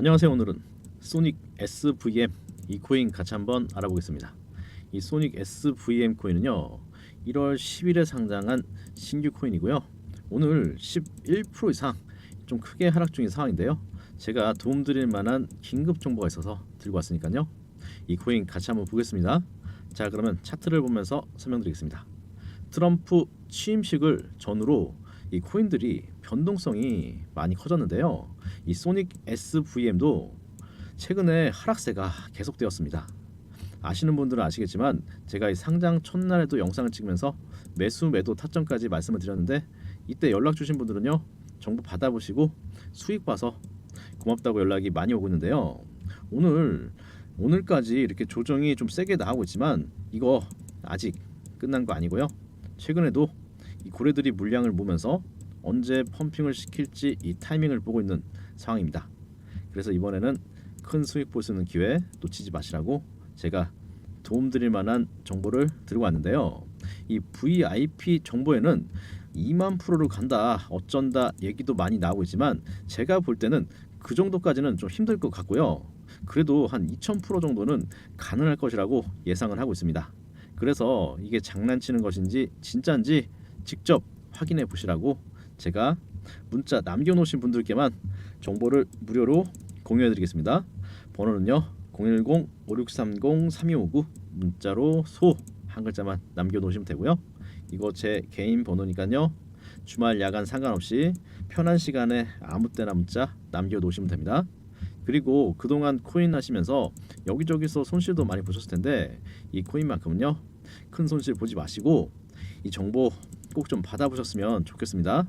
안녕하세요. 오늘은 소닉 SVM 이 코인 같이 한번 알아보겠습니다. 이 소닉 SVM 코인은요. 1월 10일에 상장한 신규 코인이고요. 오늘 11% 이상 좀 크게 하락 중인 상황인데요. 제가 도움드릴 만한 긴급 정보가 있어서 들고 왔으니까요. 이 코인 같이 한번 보겠습니다. 자, 그러면 차트를 보면서 설명드리겠습니다. 트럼프 취임식을 전후로 이 코인들이 변동성이 많이 커졌는데요. 이 소닉 SVM도 최근에 하락세가 계속되었습니다. 아시는 분들은 아시겠지만 제가 이 상장 첫날에도 영상을 찍으면서 매수 매도 타점까지 말씀을 드렸는데 이때 연락 주신 분들은요 정보 받아보시고 수익 봐서 고맙다고 연락이 많이 오고 있는데요. 오늘 오늘까지 이렇게 조정이 좀 세게 나오고 있지만 이거 아직 끝난 거 아니고요. 최근에도 이 고래들이 물량을 모면서 언제 펌핑을 시킬지 이 타이밍을 보고 있는 상황입니다. 그래서 이번에는 큰 수익 볼 수 있는 기회 놓치지 마시라고 제가 도움드릴 만한 정보를 들고 왔는데요. 이 VIP 정보에는 2만 프로를 간다 어쩐다 얘기도 많이 나오고 있지만 제가 볼 때는 그 정도까지는 좀 힘들 것 같고요. 그래도 한 2,000% 정도는 가능할 것이라고 예상을 하고 있습니다. 그래서 이게 장난치는 것인지 진짜인지 직접 확인해 보시라고 제가 문자 남겨놓으신 분들께만 정보를 무료로 공유해드리겠습니다. 번호는요 010-5630-3259 문자로 소 한 글자만 남겨놓으시면 되고요. 이거 제 개인 번호니까요. 주말 야간 상관없이 편한 시간에 아무 때나 문자 남겨놓으시면 됩니다. 그리고 그동안 코인 하시면서 여기저기서 손실도 많이 보셨을 텐데 이 코인만큼은요 큰 손실 보지 마시고 이 정보 꼭 좀 받아보셨으면 좋겠습니다.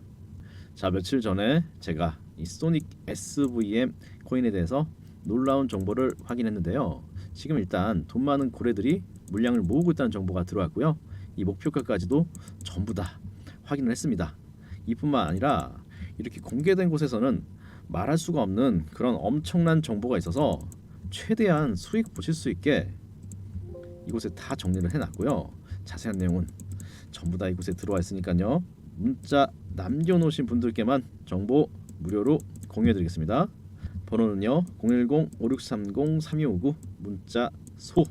자 며칠 전에 제가 이 소닉 SVM 코인에 대해서 놀라운 정보를 확인했는데요. 지금 일단 돈 많은 고래들이 물량을 모으고 있다는 정보가 들어왔고요. 이 목표가까지도 전부 다 확인을 했습니다. 이뿐만 아니라 이렇게 공개된 곳에서는 말할 수가 없는 그런 엄청난 정보가 있어서 최대한 수익 보실 수 있게 이곳에 다 정리를 해놨고요. 자세한 내용은 전부 다 이곳에 들어와 있으니까요. 문자 남겨놓으신 분들께만 정보 무료로 공유해드리겠습니다. 번호는요 010-5630-3259 문자 소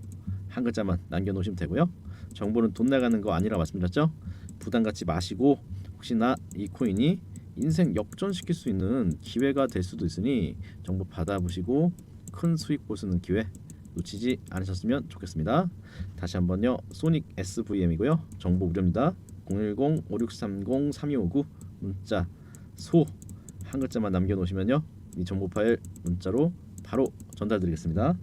한 글자만 남겨놓으시면 되고요. 정보는 돈 나가는 거 아니라 말씀드렸죠. 부담 갖지 마시고 혹시나 이 코인이 인생 역전시킬 수 있는 기회가 될 수도 있으니 정보 받아보시고 큰 수익 보시는 기회 놓치지 않으셨으면 좋겠습니다. 다시 한번요. 소닉 SVM이고요. 정보 무료입니다. 010-5630-3259 문자 소 한 글자만 남겨놓으시면요. 이 정보 파일 문자로 바로 전달드리겠습니다.